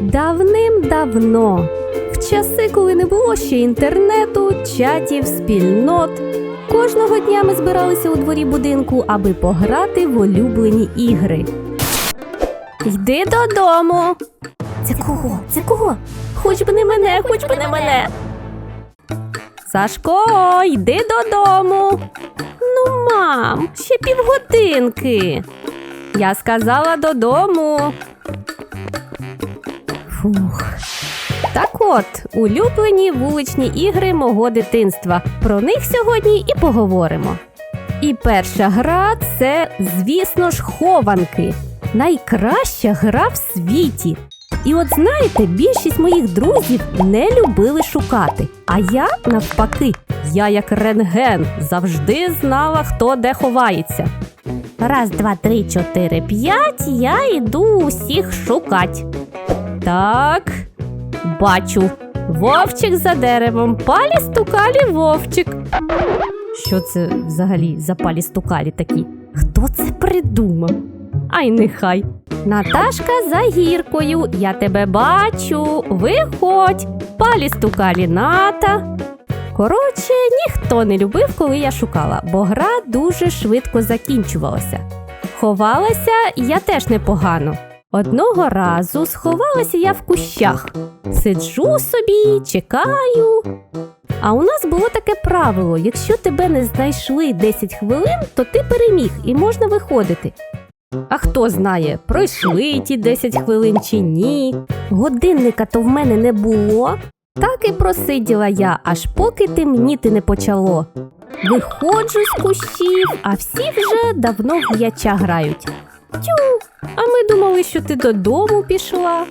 Давним-давно, в часи, коли не було ще інтернету, чатів, спільнот, кожного дня ми збиралися у дворі будинку, аби пограти в улюблені ігри. Йди додому. Це кого? Це кого? Хоч би не мене, хоч би не мене. Сашко, йди додому. Ну, мам, ще півгодинки. Я сказала додому. Фух. Так от, улюблені вуличні ігри мого дитинства. Про них сьогодні і поговоримо. І перша гра це, звісно ж, хованки. Найкраща гра в світі. І от знаєте, більшість моїх друзів не любили шукати. А я навпаки, я як рентген завжди знала, хто де ховається. Раз, два, три, чотири, п'ять. Я йду усіх шукать. Так, бачу. Вовчик за деревом, палі стукалі вовчик. Що це взагалі за палі стукалі такі? Хто це придумав? Ай, нехай. Наташка за гіркою, я тебе бачу. Виходь, палі стукалі ната. Коротше, ніхто не любив, коли я шукала, бо гра дуже швидко закінчувалася. Ховалася я теж непогано. Одного разу сховалася я в кущах. Сиджу собі, чекаю. А у нас було таке правило: якщо тебе не знайшли 10 хвилин, то ти переміг і можна виходити. А хто знає, пройшли ті 10 хвилин чи ні. Годинника то в мене не було. Так і просиділа я, аж поки темніти не почало. Виходжу з кущів, а всі вже давно в м'яча грають. Тю, а ми думали, що ти додому пішла.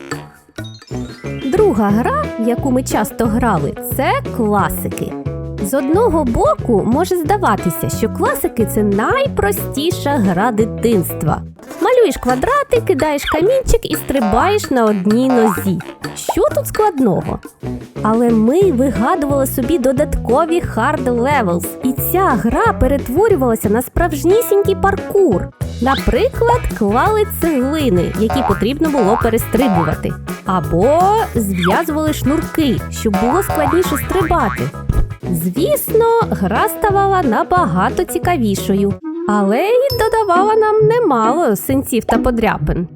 Друга гра, в яку ми часто грали, це класики. З одного боку може здаватися, що класики це найпростіша гра дитинства. Малюєш квадрати, кидаєш камінчик і стрибаєш на одній нозі. Що тут складного? Але ми вигадували собі додаткові hard levels, і ця гра перетворювалася на справжнісінький паркур. Наприклад, клали цеглини, які потрібно було перестрибувати, або зв'язували шнурки, щоб було складніше стрибати. Звісно, гра ставала набагато цікавішою, але й додавала нам немало синців та подряпин.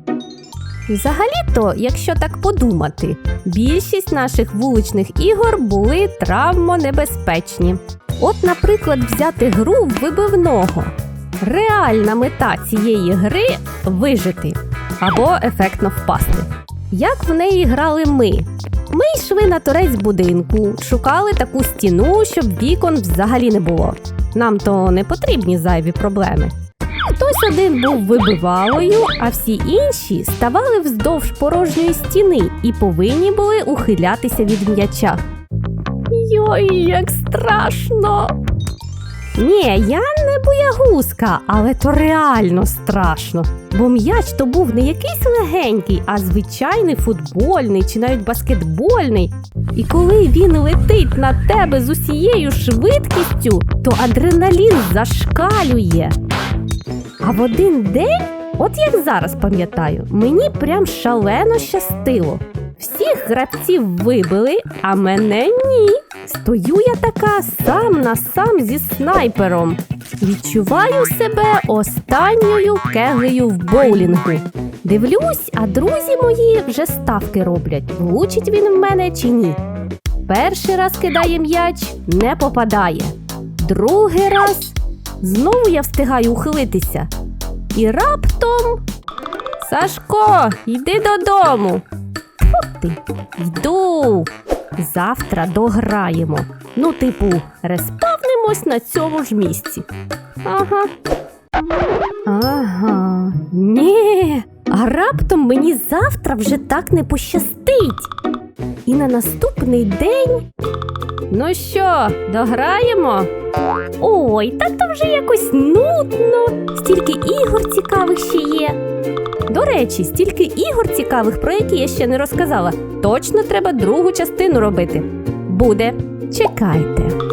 Взагалі-то, якщо так подумати, більшість наших вуличних ігор були травмонебезпечні. От, наприклад, взяти гру вибивного. Реальна мета цієї гри вижити або ефектно впасти. Як в неї грали ми? Ми йшли на торець будинку, шукали таку стіну, щоб вікон взагалі не було. Нам то не потрібні зайві проблеми. Хтось один був вибивалою, а всі інші ставали вздовж порожньої стіни і повинні були ухилятися від м'яча. Йой, як страшно! Ні, я боягузка, але то реально страшно. Бо м'яч то був не якийсь легенький, а звичайний футбольний чи навіть баскетбольний. І коли він летить на тебе з усією швидкістю, то адреналін зашкалює. А в один день, от як зараз пам'ятаю, мені прям шалено щастило. Всіх гравців вибили, а мене ні. Стою я така сам на сам зі снайпером. Відчуваю себе останньою кеглею в боулінгу. Дивлюсь, а друзі мої вже ставки роблять, влучить він в мене чи ні. Перший раз кидає м'яч, не попадає. Другий раз знову я встигаю ухилитися. І раптом. Сашко, йди додому. Фу ти, йду. Завтра дограємо. Ну, типу, респавнимось на цьому ж місці. Ага. Ага. Ні. А раптом мені завтра вже так не пощастить. І на наступний день. Ну що, дограємо? Ой, так то вже якось нудно. Стільки ігор цікавих ще є. До речі, стільки ігор цікавих, про які я ще не розказала. Точно треба другу частину робити. Буде. Чекайте.